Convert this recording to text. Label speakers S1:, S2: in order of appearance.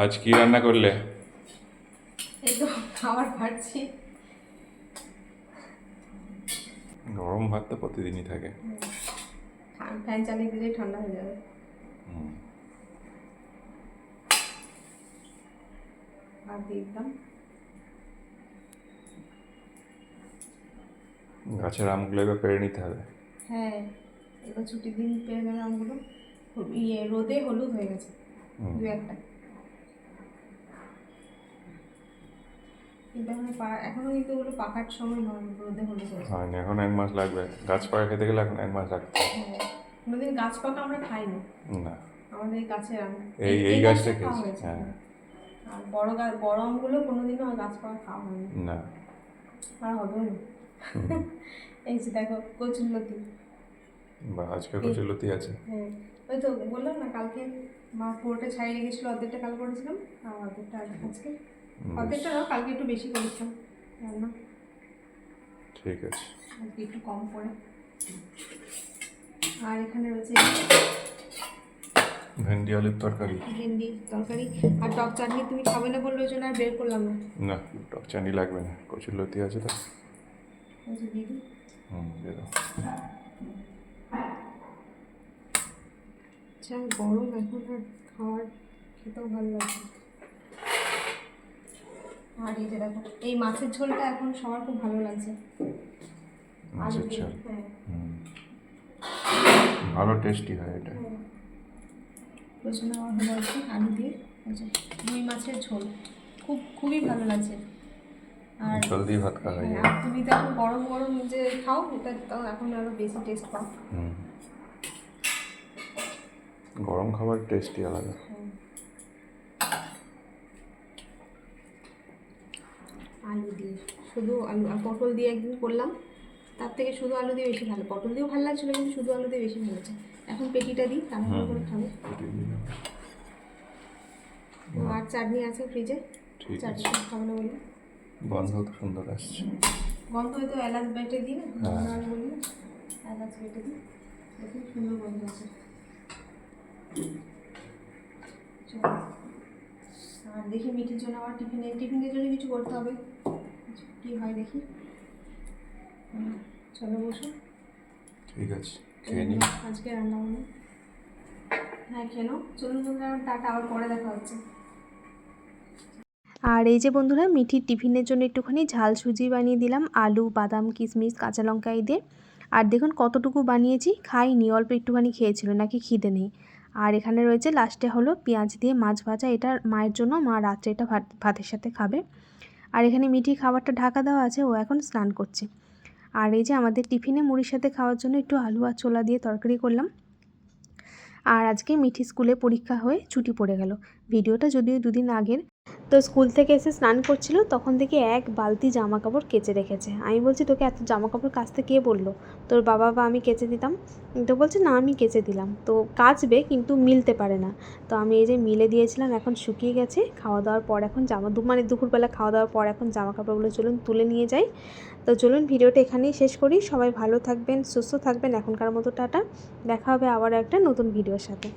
S1: আজ কি রান্না করলে?
S2: এই তো খাবার খাচ্ছি।
S1: গরম ভাত তো প্রতিদিনই থাকে।
S2: ফ্যান চালিয়ে দিলে ঠান্ডা হয়ে যাবে। আর দিয়ে দিলাম।
S1: গাছের আমগুলো এবার পেরে নিতে হবে।
S2: হ্যাঁ এবার ছুটির দিন পেয়ে যাবে আমগুলো ইয়ে রোদে হলুদ হয়ে গেছে। দু একটা। কিন্তু এখন কিন্তু ওগুলো পাকার সময় নয় রোদে হলুদ হয়েছে
S1: হয়নি এখন এক মাস লাগবে। গাছ পাকা খেতে গেলে এখন এক মাস লাগবে।
S2: হ্যাঁ কোনোদিন গাছ পাকা আমরা খাইনি।
S1: না।
S2: আমাদের আম
S1: এই এই গাছটা খেয়েছি হ্যাঁ।
S2: আর বড় গাছ বড় আমগুলো কোনোদিনও গাছ পাকা খাওয়া হয়নি।
S1: না।
S2: আর হবেও না। এই যে দেখো কচুরলতি
S1: বা আজকে কচুলতি আছে।
S2: হ্যাঁ। ওই তো বললাম না কালকে মা পুরোটা ছাড়িয়ে রেখেছিল অর্ধেকটা কাল করেছিলাম। আর অর্ধেকটা আজকে। অর্ধেকটা নাও কালকে একটু বেশি করেছিলাম রান্না।
S1: ঠিক আছে।
S2: আজকে একটু কম করে আর এখানে রয়েছে
S1: ভেন্ডি আলুর তরকারি।
S2: ভেন্ডি তরকারি। আর টক চাটনি তুমি খাবে না বললে ওই জন্য আর বের করলাম না।
S1: না টক চানি লাগবে না কচুলতি আছে তো। হুম দিয়ে দাও।
S2: যা গরম এখন আর খাওয়ার খেতেও ভালো লাগছে আর এই যে দেখো এই মাছের ঝোলটা এখন সবার খুব ভালো লাগছে।
S1: মাছের ঝাল।
S2: হ্যাঁ।
S1: ভালো টেস্টি হয় এটা।
S2: রসুন আমার হলো আর আলু দিয়ে। রুই মাছের ঝোল। খুব খুবই ভালো লাগছে। আর
S1: জলদি ভাত খাওয়া হ্যাঁ, যায়
S2: তুমি তো এখন গরম গরম যে খাও এটা এখন আরও বেশি টেস্ট পাও।
S1: হুম। গরম খাবার টেস্টি আলাদা।
S2: আলু দিয়ে। শুধু আলু আর পটল দিয়ে একদিন করলাম। তার থেকে শুধু আলু দিয়ে বেশি ভালো। পটল দিয়েও ভালো লাগছিল কিন্তু শুধু আলু দিয়ে বেশি ভালো লাগছে। এখন পেটিটা দিই তারপর করে খাব। আর চাটনি আছে ফ্রিজে? চাটনি খাব না বলে
S1: গন্ধ তো সুন্দর আসছে।
S2: গন্ধ হয়তো এলাচ বেটে দিই না
S1: হ্যাঁ।
S2: বলি এলাচ বেটে দিই। দেখুন সুন্দর গন্ধ আছে চলো। আর দেখি মিঠির জন্য আমার টিফিনে টিফিনের জন্য কিছু করতে হবে। কি হয় দেখি। চলো বসো।
S1: ঠিক আছে খেয়ে নি
S2: আজকে রান্না বান্না। হ্যাঁ কেন চলুন বন্ধুরা আমার টাটা আবার পরে দেখা হচ্ছে।
S3: আর এই যে বন্ধুরা মিঠির টিফিনের জন্য একটুখানি ঝাল সুজি বানিয়ে দিলাম আলু বাদাম কিশমিশ কাঁচা লঙ্কা এই দিয়ে। আর দেখুন কতটুকু বানিয়েছি খাইনি অল্প একটুখানি খেয়েছিল নাকি খিদে নেই। আর এখানে রয়েছে লাস্টে হলো পেঁয়াজ দিয়ে মাছ ভাজা। এটা মায়ের জন্য, মা রাত্রে এটা ভাত, ভাতের সাথে খাবে। আর এখানে মিঠি খাবারটা ঢাকা দেওয়া আছে, ও এখন স্নান করছে। আর এই যে আমাদের টিফিনে মুড়ির সাথে খাওয়ার জন্য একটু আলু আর ছোলা দিয়ে তরকারি করলাম। আর আজকে মিঠি স্কুলে পরীক্ষা হয়ে ছুটি পড়ে গেল। ভিডিওটা যদিও দুদিন আগের তো স্কুল থেকে এসে স্নান করছিল, তখন থেকে এক বালতি জামা কাপড় কেচে রেখেছে। আমি বলছি, তোকে এত জামা কাপড় কাচতে কে বলল? তোর বাবা বা আমি কেচে দিতাম। তো বলছে, না, আমি কেচে দিলাম। তো কাচবে, কিন্তু মিলতে পারে না। তো আমি এই যে মিলে দিয়েছিলাম, এখন শুকিয়ে গেছে। খাওয়া দাওয়ার পর এখন জামা মানে দুপুরবেলা খাওয়া দাওয়ার পর এখন জামা কাপড়গুলো চলুন তুলে নিয়ে যাই। তো চলুন, ভিডিওটা এখানেই শেষ করি। সবাই ভালো থাকবেন, সুস্থ থাকবেন। এখনকার মতো টাটা। দেখা হবে আবার একটা নতুন ভিডিওর সাথে।